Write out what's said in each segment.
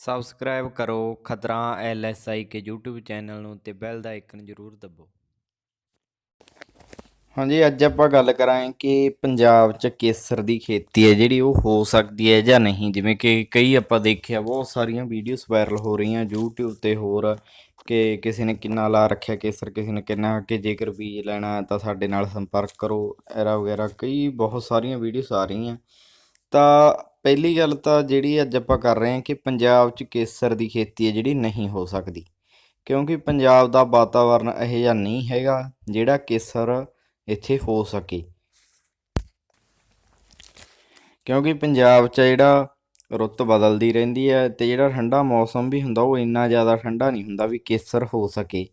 Subscribe ਕਰੋ ਖਤਰਾ ਐਲਐਸਆਈ ਕੇ YouTube ਚੈਨਲ ਨੂੰ ਤੇ ਬੈਲ ਦਾ ਆਈਕਨ ਜ਼ਰੂਰ ਦਬਾਓ ਹਾਂਜੀ, ਅੱਜ ਆਪਾਂ ਗੱਲ ਕਰਾਂਗੇ ਕਿ ਪੰਜਾਬ 'ਚ ਕੇਸਰ ਦੀ ਖੇਤੀ ਹੈ, ਜਿਹੜੀ ਉਹ ਹੋ ਸਕਦੀ ਹੈ ਜਾਂ ਨਹੀਂ। ਜਿਵੇਂ ਕਿ ਕਈ ਆਪਾਂ ਦੇਖਿਆ, ਬਹੁਤ ਸਾਰੀਆਂ ਵੀਡੀਓਜ਼ ਵਾਇਰਲ ਹੋ ਰਹੀਆਂ, YouTube ਤੇ ਹੋਰ ਕਿ ਕਿਸੇ ਨੇ ਕਿੰਨਾ ਲਾ ਰੱਖਿਆ ਕੇਸਰ, ਕਿਸੇ ਨੇ ਕਿੰਨਾ ਕਿ ਜੇਕਰ ਬੀਜ ਲੈਣਾ ਤਾਂ ਸਾਡੇ ਨਾਲ ਸੰਪਰਕ ਕਰੋ, ਐਰਾ ਵਗੈਰਾ ਕਈ ਬਹੁਤ ਸਾਰੀਆਂ ਵੀਡੀਓਜ਼ ਆ ਰਹੀਆਂ। ਤਾਂ ਪਹਿਲੀ ਗੱਲ ਤਾਂ ਜਿਹੜੀ ਅੱਜ ਆਪਾਂ ਕਰ ਰਹੇ ਹਾਂ ਕਿ ਪੰਜਾਬ 'ਚ ਕੇਸਰ ਦੀ ਖੇਤੀ ਹੈ ਜਿਹੜੀ ਨਹੀਂ ਹੋ ਸਕਦੀ। ਕਿਉਂਕਿ ਪੰਜਾਬ ਦਾ ਵਾਤਾਵਰਣ ਇਹੋ ਜਿਹਾ ਨਹੀਂ ਹੈਗਾ ਜਿਹੜਾ ਕੇਸਰ ਇੱਥੇ ਹੋ ਸਕੇ। ਕਿਉਂਕਿ ਪੰਜਾਬ 'ਚ ਜਿਹੜਾ ਰੁੱਤ ਬਦਲਦੀ ਰਹਿੰਦੀ ਹੈ ਤੇ ਜਿਹੜਾ ਠੰਡਾ ਮੌਸਮ ਵੀ ਹੁੰਦਾ ਉਹ ਇੰਨਾ ਜ਼ਿਆਦਾ ਠੰਡਾ ਨਹੀਂ ਹੁੰਦਾ ਵੀ ਕੇਸਰ ਹੋ ਸਕੇ।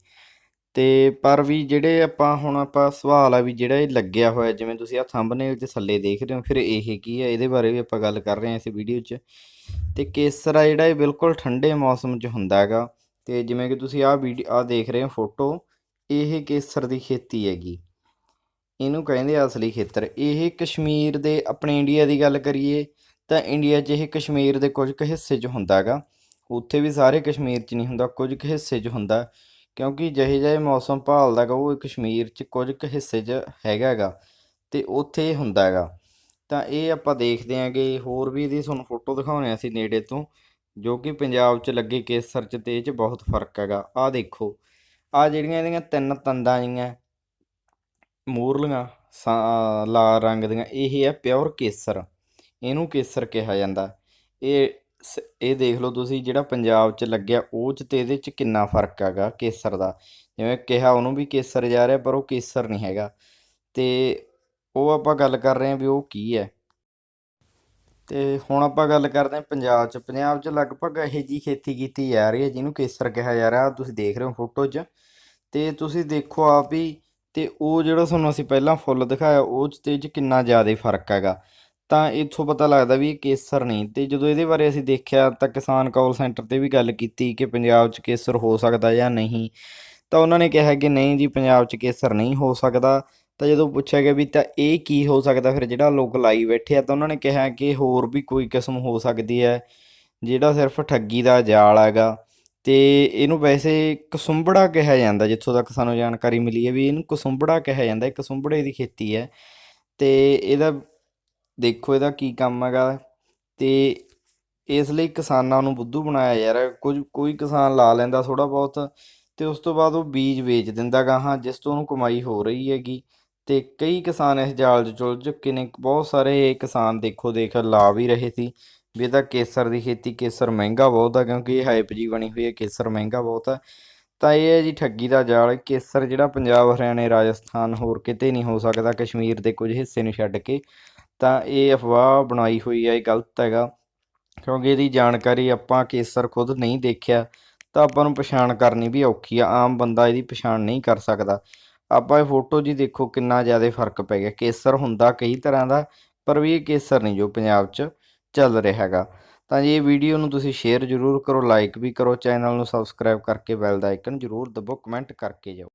ਤੇ ਪਰ ਵੀ ਜਿਹੜੇ ਆਪਾਂ ਹੁਣ ਆਪਾਂ ਸਵਾਲ ਆ ਵੀ ਜਿਹੜਾ ਇਹ ਲੱਗਿਆ ਹੋਇਆ, ਜਿਵੇਂ ਤੁਸੀਂ ਆ ਥੰਬਨੇਲ 'ਚ ਥੱਲੇ ਦੇਖ ਰਹੇ ਹੋ, ਫਿਰ ਇਹ ਕੀ ਹੈ ਇਹਦੇ ਬਾਰੇ ਵੀ ਆਪਾਂ ਗੱਲ ਕਰ ਰਹੇ ਹਾਂ ਇਸ ਵੀਡੀਓ 'ਚ। ਤੇ ਕੇਸਰ ਆ ਜਿਹੜਾ ਇਹ ਬਿਲਕੁਲ ਠੰਡੇ ਮੌਸਮ 'ਚ ਹੁੰਦਾ ਹੈਗਾ। ਤੇ ਜਿਵੇਂ ਕਿ ਤੁਸੀਂ ਆਹ ਵੀਡੀਓ ਆ ਦੇਖ ਰਹੇ ਹੋ ਫੋਟੋ ਇਹ ਕੇਸਰ ਦੀ ਖੇਤੀ ਹੈਗੀ। ਇਹਨੂੰ ਕਹਿੰਦੇ ਆ ਅਸਲੀ ਖੇਤਰ। ਇਹ ਕਸ਼ਮੀਰ ਦੇ, ਆਪਣੇ ਇੰਡੀਆ ਦੀ ਗੱਲ ਕਰੀਏ, ਤਾਂ ਇੰਡੀਆ 'ਚ ਇਹ ਕਸ਼ਮੀਰ ਦੇ ਕੁਝ ਕੁ ਹਿੱਸੇ 'ਚ ਹੁੰਦਾ ਹੈਗਾ। ਉੱਥੇ ਵੀ ਸਾਰੇ ਕਸ਼ਮੀਰ 'ਚ ਨਹੀਂ ਹੁੰਦਾ, ਕੁਝ ਕੁ ਹਿੱਸੇ 'ਚ ਹੁੰਦਾ। ਕਿਉਂਕਿ ਜਿਹੇ ਜਿਹੇ ਮੌਸਮ ਭਾਲਦਾ ਗਾ, ਉਹ ਕਸ਼ਮੀਰ 'ਚ ਕੁਝ ਕੁ ਹਿੱਸੇ 'ਚ ਹੈਗਾ ਹੈਗਾ ਤੇ ਉੱਥੇ ਹੁੰਦਾ ਹੈਗਾ ਤਾਂ ਇਹ ਆਪਾਂ ਦੇਖਦੇ ਆਂਗੇ ਹੋਰ ਵੀ ਇਹਦੀ ਤੁਹਾਨੂੰ ਫੋਟੋ ਦਿਖਾਉਂਦੇ ਹਾਂ ਅਸੀਂ ਨੇੜੇ ਤੋਂ, ਜੋ ਕਿ ਪੰਜਾਬ 'ਚ ਲੱਗੇ ਕੇਸਰ 'ਚ ਤੇ ਇਹ 'ਚ ਬਹੁਤ ਫ਼ਰਕ ਹੈਗਾ। ਆਹ ਦੇਖੋ ਆ ਜਿਹੜੀਆਂ ਇਹਦੀਆਂ ਤਿੰਨ ਤੰਦਾਂ ਜੀਆਂ, ਮੂਰਲੀਆਂ, ਸਾ- ਲਾਲ ਰੰਗ ਦੀਆਂ, ਇਹ ਹੈ ਪਿਓਰ ਕੇਸਰ। ਇਹਨੂੰ ਕੇਸਰ ਕਿਹਾ ਜਾਂਦਾ। ਇਹ ਸ- ਇਹ ਦੇਖ ਲਓ ਤੁਸੀਂ ਜਿਹੜਾ ਪੰਜਾਬ 'ਚ ਲੱਗਿਆ, ਉਹ 'ਚ ਤੇ ਇਹਦੇ 'ਚ ਕਿੰਨਾ ਫ਼ਰਕ ਹੈਗਾ ਕੇਸਰ ਦਾ। ਜਿਵੇਂ ਕਿਹਾ ਉਹਨੂੰ ਵੀ ਕੇਸਰ ਜਾ ਰਿਹਾ, ਪਰ ਉਹ ਕੇਸਰ ਨਹੀਂ ਹੈਗਾ। ਤੇ ਉਹ ਆਪਾਂ ਗੱਲ ਕਰ ਰਹੇ ਹਾਂ ਵੀ ਉਹ ਕੀ ਹੈ। ਤੇ ਹੁਣ ਆਪਾਂ ਗੱਲ ਕਰਦੇ ਹਾਂ ਪੰਜਾਬ 'ਚ। ਪੰਜਾਬ 'ਚ ਲਗਭਗ ਇਹੋ ਜਿਹੀ ਖੇਤੀ ਕੀਤੀ ਜਾ ਰਹੀ ਹੈ, ਜਿਹਨੂੰ ਕੇਸਰ ਕਿਹਾ ਜਾ ਰਿਹਾ। ਤੁਸੀਂ ਦੇਖ ਰਹੇ ਹੋ ਫੋਟੋ 'ਚ। ਤੇ ਤੁਸੀਂ ਦੇਖੋ ਆਪ ਹੀ, ਤੇ ਉਹ ਜਿਹੜਾ ਤੁਹਾਨੂੰ ਅਸੀਂ ਪਹਿਲਾਂ ਫੁੱਲ ਦਿਖਾਇਆ, ਉਹ 'ਚ ਤੇ ਇਹ 'ਚ ਕਿੰਨਾ ਜ਼ਿਆਦਾ ਫ਼ਰਕ ਹੈਗਾ। ਤਾਂ ਇੱਥੋਂ ਪਤਾ ਲੱਗਦਾ ਵੀ ਇਹ ਕੇਸਰ ਨਹੀਂ। ਤੇ ਜਦੋਂ ਇਹਦੇ ਬਾਰੇ ਅਸੀਂ ਦੇਖਿਆ ਤਾਂ ਕਿਸਾਨ ਕਾਲ ਸੈਂਟਰ ਤੇ ਵੀ ਗੱਲ ਕੀਤੀ ਕਿ ਪੰਜਾਬ 'ਚ ਕੇਸਰ ਹੋ ਸਕਦਾ ਜਾਂ ਨਹੀਂ। ਤਾਂ ਉਹਨਾਂ ਨੇ ਕਿਹਾ ਕਿ ਨਹੀਂ ਜੀ, ਪੰਜਾਬ 'ਚ ਕੇਸਰ ਨਹੀਂ ਹੋ ਸਕਦਾ। ਤਾਂ ਜਦੋਂ ਪੁੱਛਿਆ ਗਿਆ ਵੀ ਤਾਂ ਇਹ ਕੀ ਹੋ ਸਕਦਾ ਫਿਰ ਜਿਹੜਾ ਲੋਕ ਲਾਈ ਬੈਠੇ ਆ ਤਾਂ ਉਹਨਾਂ ਨੇ ਕਿਹਾ ਕਿ ਹੋਰ ਵੀ ਕੋਈ ਕਿਸਮ ਹੋ ਸਕਦੀ ਹੈ, ਜਿਹੜਾ ਸਿਰਫ ਠੱਗੀ ਦਾ ਜਾਲ ਹੈਗਾ। ਤੇ ਇਹਨੂੰ ਵੈਸੇ ਕਸੁੰਬੜਾ ਕਿਹਾ ਜਾਂਦਾ, ਜਿੱਥੋਂ ਤੱਕ ਸਾਨੂੰ ਜਾਣਕਾਰੀ ਮਿਲੀ ਹੈ ਵੀ ਇਹਨੂੰ ਕਸੁੰਬੜਾ ਕਿਹਾ ਜਾਂਦਾ, ਇਹ ਕਸੁੰਬੜੇ ਦੀ ਖੇਤੀ ਹੈ। ਤੇ ਇਹਦਾ ਦੇਖੋ ਇਹਦਾ ਕੀ ਕੰਮ ਹੈਗਾ ਤੇ ਇਸ ਲਈ ਕਿਸਾਨਾਂ ਨੂੰ ਬੁੱਧੂ ਬਣਾਇਆ ਯਾਰ, ਕੁਝ, ਕੋਈ ਕਿਸਾਨ ਲਾ ਲੈਂਦਾ ਥੋੜਾ ਬਹੁਤ ਤੇ ਉਸ ਤੋਂ ਬਾਅਦ ਉਹ ਬੀਜ ਵੇਚ ਦਿੰਦਾ ਗਾ, ਹਾਂ, ਜਿਸ ਤੋਂ ਉਹਨੂੰ ਕਮਾਈ ਹੋ ਰਹੀ ਹੈਗੀ। ਤੇ ਕਈ ਕਿਸਾਨ ਇਸ ਜਾਲ 'ਚ ਚੁੱਲ ਚੁੱਕੇ ਨੇ, ਬਹੁਤ ਸਾਰੇ ਕਿਸਾਨ ਦੇਖੋ ਦੇਖ, ਲਾ ਵੀ ਰਹੇ ਸੀ। ਵੀ ਇਹਦਾ ਕੇਸਰ ਦੀ ਖੇਤੀ, ਕੇਸਰ ਮਹਿੰਗਾ ਬਹੁਤ ਆ, ਕਿਉਂਕਿ ਇਹ ਹਾਈਪ ਜੀ ਬਣੀ ਹੋਈ ਹੈ, ਕੇਸਰ ਮਹਿੰਗਾ ਬਹੁਤ ਆ। ਤਾਂ ਇਹ ਹੈ ਜੀ ਠੱਗੀ ਦਾ ਜਾਲ, ਕੇਸਰ ਜਿਹੜਾ ਪੰਜਾਬ, ਹਰਿਆਣੇ, ਰਾਜਸਥਾਨ ਹੋਰ ਕਿਤੇ ਨਹੀਂ ਹੋ ਸਕਦਾ, ਕਸ਼ਮੀਰ ਦੇ ਕੁਝ ਹਿੱਸੇ ਨੂੰ ਛੱਡ ਕੇ। ਤਾਂ ਇਹ ਅਫਵਾਹ ਬਣਾਈ ਹੋਈ ਹੈ ਇਹ ਗਲਤ ਹੈਗਾ। ਕਿਉਂਕਿ ਇਹਦੀ ਜਾਣਕਾਰੀ ਆਪਾਂ ਕੇਸਰ ਖੁਦ ਨਹੀਂ ਦੇਖਿਆ, ਤਾਂ ਆਪਾਂ ਨੂੰ ਪਛਾਣ ਕਰਨੀ ਵੀ ਔਖੀ ਆ। ਆਮ ਬੰਦਾ ਇਹਦੀ ਪਛਾਣ ਨਹੀਂ ਕਰ ਸਕਦਾ। ਆਪਾਂ ਇਹ ਫੋਟੋ ਜੀ ਦੇਖੋ ਕਿੰਨਾ ਜ਼ਿਆਦਾ ਫ਼ਰਕ ਪੈ ਗਿਆ। ਕੇਸਰ ਹੁੰਦਾ ਕਈ ਤਰ੍ਹਾਂ ਦਾ, ਪਰ ਵੀ ਇਹ ਕੇਸਰ ਨਹੀਂ ਜੋ ਪੰਜਾਬ 'ਚ ਚੱਲ ਰਿਹਾ ਹੈਗਾ। ਤਾਂ ਜੀ ਇਹ ਵੀਡੀਓ ਨੂੰ ਤੁਸੀਂ ਸ਼ੇਅਰ ਜ਼ਰੂਰ ਕਰੋ, ਲਾਈਕ ਵੀ ਕਰੋ, ਚੈਨਲ ਨੂੰ ਸਬਸਕ੍ਰਾਈਬ ਕਰਕੇ ਬੈਲ ਦਾ ਆਈਕਨ ਜ਼ਰੂਰ ਦਬੋ, ਕਮੈਂਟ ਕਰਕੇ ਜਾਓ।